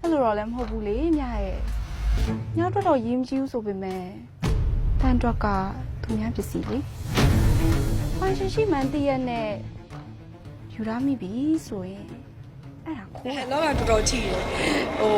အဲ့လိုတော့လည်းမဟုတ်ဘူးလေညရဲ့ညတော့တော့ရင်းမကြည့်ဘူးဆိုပေမဲ့တန်တော့ကသူများပစ္စည်းလေဖန်ရှင်ရှိမှန်တည့်ရက်နဲ့ယူရမိပြီဆိုရင်အဲ့ဒါခိုးဟဲ့လောကတော်တော်ထိတယ်ဟို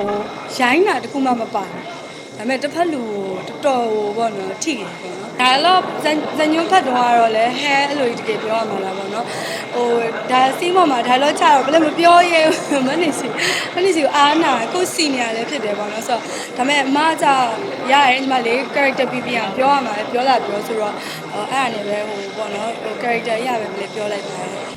ရိုင်းတာတခုမှမပါဘူး ဒါပေမဲ့တစ်ဖက်လူကိုတော်တော်ဟိုပေါ့နော်ထိတယ်ပေါ့နော်ဒါတော့ဇန်ဇန်ညွန်းဖတ်တော့ကတော့လဲဟဲအဲ့လိုတကယ်ပြောရမှာလားပေါ့နော်ဟိုဒါစီးမော်မှာဒါတော့ချတော့ဘယ်လည်းမပြောရဲဘူးမနေစီမနေစီကိုအားနာကိုစီနီယာလည်းဖြစ်တယ်ပေါ့နော်ဆိုတော့ဒါပေမဲ့အမကရရဲညီမလေး character ပြပြအောင်ပြောရမှာလဲပြောလာပြောဆိုတော့အဲ့ဒါနဲ့ပဲဟိုပေါ့နော်ဟို character ရပဲပဲပြောလိုက်ပါတယ်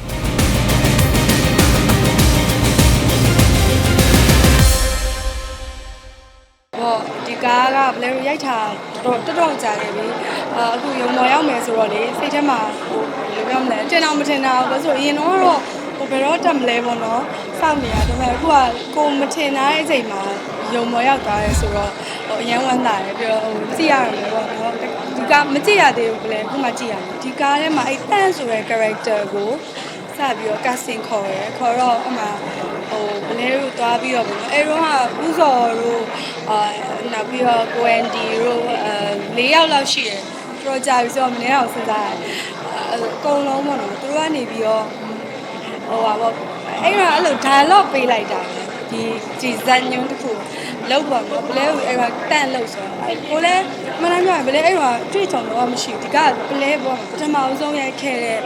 ဟောဒီ ကားကဘလဲရိုက်တာတော်တော်တော်ကြာခဲ့ပြီအာအခုရုံမော်ရောက်မယ်ဆိုတော့လေစိတ်ထဲမှာဟိုဘယ်လိုပြောမလဲတင်အောင်မတင်တာဘူးဆိုရင်တော့တော့ဟိုဘယ်တော့တက်မလဲပေါ့နော်စောင့်နေရဒါပေမဲ့အခုကကိုမထင်တဲ့အချိန်မှာရုံမော်ရောက်သွားရဲဆိုတော့ဟိုအရန်ဝမ်းသာတယ်ပြီးတော့ဟိုကြည့်ရတယ်ပေါ့နော်ဒီကားမကြည့်ရသေးဘူးဘလဲအခုမှကြည့်ရတယ်ဒီကားထဲမှာအဲ့တန့်ဆိုတဲ့ character ကိုစပြီးတော့ casting ခေါ်ရယ်ခေါ်တော့အမှဟိုဘလဲတို့သွားပြီးတော့ပေါ့နော်အဲ့တော့ကဥစော်တို့ အာနောက်ပြီးတော့ကိုအန်ဒီတို့အဲ၄ယောက်လောက်ရှိတယ်တော်ကြာပြီဆိုတော့မနေ့အောင်စဉ်းစားရတယ်အကုန်လုံးပေါ့နော်သူတို့ကနေပြီးတော့ဟိုပါပေါ့အဲ့တော့အဲ့လို dialogue ပေးလိုက်တာပဲဒီဒီဇန်ညွန်းတစ်ခုလောက်ပါတော့ဘလဲကိုအဲ့တော့တန့်လို့ဆိုတော့အဲ့ကိုလည်းမနာပြောရင်ဘလဲအဲ့တော့တွေ့ချုံတော့မရှိဘူးဒီကဘလဲပေါ့ပထမအဆုံးရိုက်ခဲ့တဲ့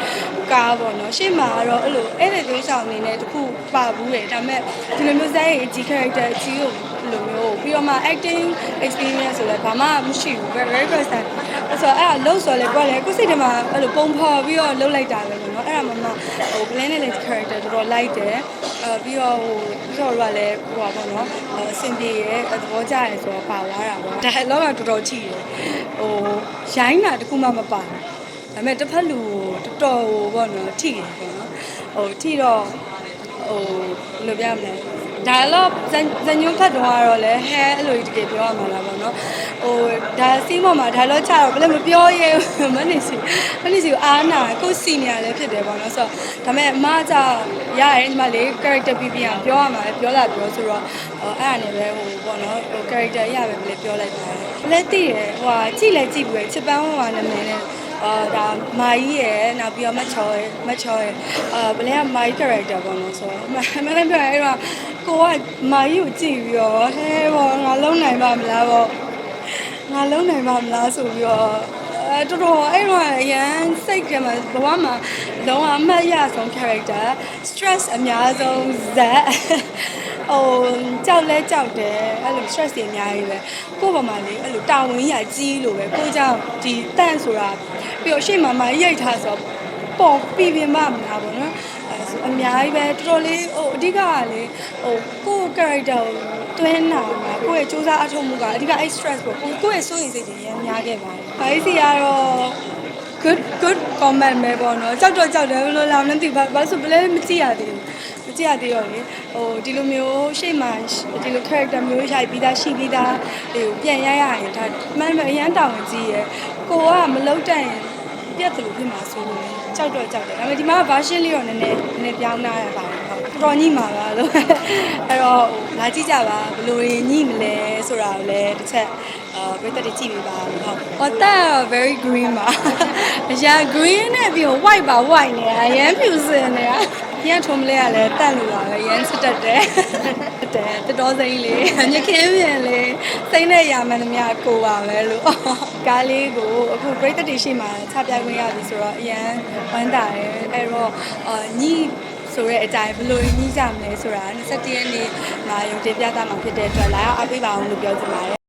ကားပေါ့နော်ရှေ့မှာကတော့အဲ့လိုအဲ့ဒီသွေးဆောင်အနေနဲ့တစ်ခုပါဘူးလေဒါပေမဲ့ဒီလိုမျိုးဇာတ်ရေးအကြီး character အကြီးကို လိုမျိုးပြီးတော့မှ acting experience ဆိုလည်းဘာမှမရှိဘူး very very first time အဲ့ဆိုအဲ့ဒါလှုပ်ဆိုလဲကိုယ်လည်းကိုယ်စိတ်ထဲမှာအဲ့လိုပုံဖော်ပြီးတော့လှုပ်လိုက်တာပဲလို့နော်အဲ့ဒါမှမဟို plan နဲ့လည်း character တော်တော်လိုက်တယ်အဲပြီးတော့ဟိုပြီးတော့ကလည်းဟိုပါပေါ့နော်အဆင်ပြေရဲ့သဘောကျရဲဆိုတော့ပါသွားတာပေါ့ဒါလောကတော်တော်ထိတယ်ဟိုရိုင်းတာတခုမှမပါဘူးဒါပေမဲ့တစ်ဖက်လူကိုတော်တော်ဟိုပေါ့နော်ထိတယ်ပေါ့နော်ဟိုထိတော့ဟိုဘယ်လိုပြမလဲ ဒါတော့ဇန်ဇန်ညွန်းဖတ်တော့ကတော့လဲဟဲအဲ့လိုတကယ်ပြောရမှာလားပေါ့နော်ဟိုဒါစီးမော်မှာဒါတော့ချတော့ဘယ်လည်းမပြောရဲဘူးမနေစီမနေစီကိုအားနာကိုစီနီယာလည်းဖြစ်တယ်ပေါ့နော်ဆိုတော့ဒါပေမဲ့အမကရရဲညီမလေး character ပြပြအောင်ပြောရမှာလဲပြောလာပြောဆိုတော့အဲ့ဒါနဲ့ပဲဟိုပေါ့နော်ဟို character ရပဲပဲပြောလိုက်ပါတယ်လဲသိတယ်ဟိုဟာကြည့်လဲကြည့်ပြီးချစ်ပန်းဟိုဟာနာမည်နဲ့ အာဒါမာကြီးရယ်နောက်ပြီးတော့မချော်ရယ်မချော်ရယ်အာဘလဲကမာကြီး character ပေါ့နော်ဆိုတော့မမလည်းပြောရအဲ့တော့ကိုကမာကြီးကိုကြည့်ပြီးတော့ဟဲဘောငါလုံးနိုင်ပါမလားပေါ့ငါလုံးနိုင်ပါမလားဆိုပြီးတော့အဲတော်တော်အဲ့တော့အရန်စိတ်ထဲမှာဘဝမှာလုံးဝအမှတ်ရဆုံး character stress အများဆုံးဇက် ဟိုကြောက်လဲကြောက်တယ်အဲ့လို stress တွေအများကြီးပဲကိုယ့်ဘာမှလေအဲ့လိုတာဝန်ကြီးကြီးလို့ပဲကိုကြောင့်ဒီတန့်ဆိုတာပြီးတော့ရှေ့မှာမှရိတ်ထားဆိုတော့ပေါ်ပြပြမမလားပေါ့နော်အဲဆိုအများကြီးပဲတော်တော်လေးဟိုအဓိကကလေဟိုကိုယ့် character ကိုတွင်းနာမှာကိုယ့်ရဲ့စူးစမ်းအထောက်မှုကအဓိကအဲ့ stress ပေါ့ကိုကိုယ့်ရဲ့စိုးရိမ်စိတ်တွေရများခဲ့ပါတယ်။ဘာစီကတော့ good good comment ပဲပေါ့နော်ကြောက်တော့ကြောက်တယ်ဘယ်လိုလဲမသိဘူးဘာဘာလို့ဆိုဘယ်လဲမကြည့်ရသေးဘူးမကြည့်ရသေးတော့လေဟိုဒီလိုမျိုးရှေ့မှာဒီလို character မျိုးရိုက်ပြီးသားရှိပြီးသားဟိုပြန်ရရရင်ဒါမှန်မှန်အရန်တောင်းကြီးရယ်ကိုကမလုံးတတ်ရင်ပြတ်တယ်လို့ဖြစ်မှာဆိုလို့ကြောက်တော့ကြောက်တယ်ဒါပေမဲ့ဒီမှာ version လေးတော့နည်းနည်းနည်းနည်းပြောင်းလာရပါတယ်ဟုတ်တော်တော်ညှိမှာပါလို့အဲ့တော့ဟိုလာကြည့်ကြပါဘယ်လိုရင်ညှိမလဲဆိုတာကိုလည်းတစ်ချက်အာပြည့်တဲ့ကြည့်ပေးပါလို့ဟုတ်ဟောတာ very green ပါ အရာ green နဲ့ပြီးတော့ white ပါ white နေတာအရန်ဖြူစင်နေတာရန်ထုံးမလဲရလဲတန့်လို့ပါပဲရန်စစ်တက်တယ်တဲ့တတော်စိမ့်လေးညခင်းပြန်လေးစိမ့်တဲ့ရာမှန်သမျှကိုပါပဲလို့ကားလေးကိုအခုပြိတ္တတွေရှိမှချပြခွင့်ရပြီဆိုတော့အရန်ဝမ်းသာတယ်အဲ့တော့အာညီဆိုတဲ့အတိုင်းဘယ်လိုညှိကြမလဲဆိုတာ27ရက်နေ့မှာရုံတင်ပြသမှာဖြစ်တဲ့အတွက်လာရောက်အားပေးပါအောင်လို့ပြောချင်ပါတယ်